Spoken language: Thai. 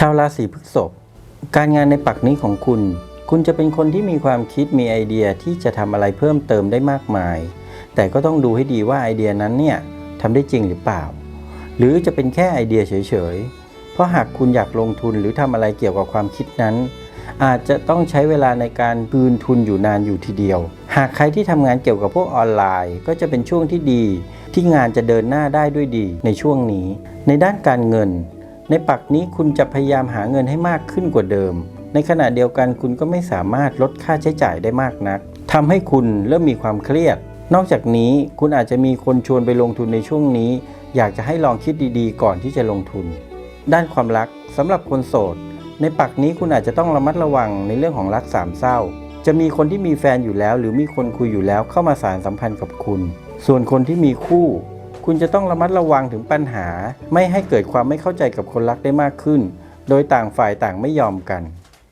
ชาวราศีพฤษภการงานในปักนี้ของคุณ คุณจะเป็นคนที่มีความคิดมีไอเดียที่จะทำอะไรเพิ่มเติมได้มากมาย แต่ก็ต้องดูให้ดีว่าไอเดียนั้นเนี่ยทำได้จริงหรือเปล่า หรือจะเป็นแค่ไอเดียเฉยๆ เพราะหากคุณอยากลงทุนหรือทำอะไรเกี่ยวกับความคิดนั้น อาจจะต้องใช้เวลาในการคืนทุนอยู่นานอยู่ทีเดียว หากใครที่ทำงานเกี่ยวกับพวกออนไลน์ ก็จะเป็นช่วงที่ดี ที่งานจะเดินหน้าได้ด้วยดีในช่วงนี้ ในด้านการเงิน ในปักนี้คุณจะพยายามหาเงินให้มากขึ้นกว่าเดิม ในขณะเดียวกันคุณก็ไม่สามารถลดค่าใช้จ่ายได้มากนักทำให้คุณเริ่มมีความเครียด นอกจากนี้คุณอาจจะมีคนชวนไปลงทุนในช่วงนี้ อยากจะให้ลองคิดดีๆ ก่อนที่จะลงทุน ด้านความรักสำหรับคนโสด ในปักนี้คุณอาจจะต้องระมัดระวังในเรื่องของรักสามเศร้า จะมีคนที่มีแฟนอยู่แล้ว หรือมีคนคุยอยู่แล้วเข้ามาสารสัมพันธ์กับคุณ ส่วนคนที่มีคู่ คุณจะต้องระมัดระวังถึงปัญหา ไม่ให้เกิดความไม่เข้าใจกับคนรักได้มากขึ้น โดยต่างฝ่ายต่างไม่ยอมกัน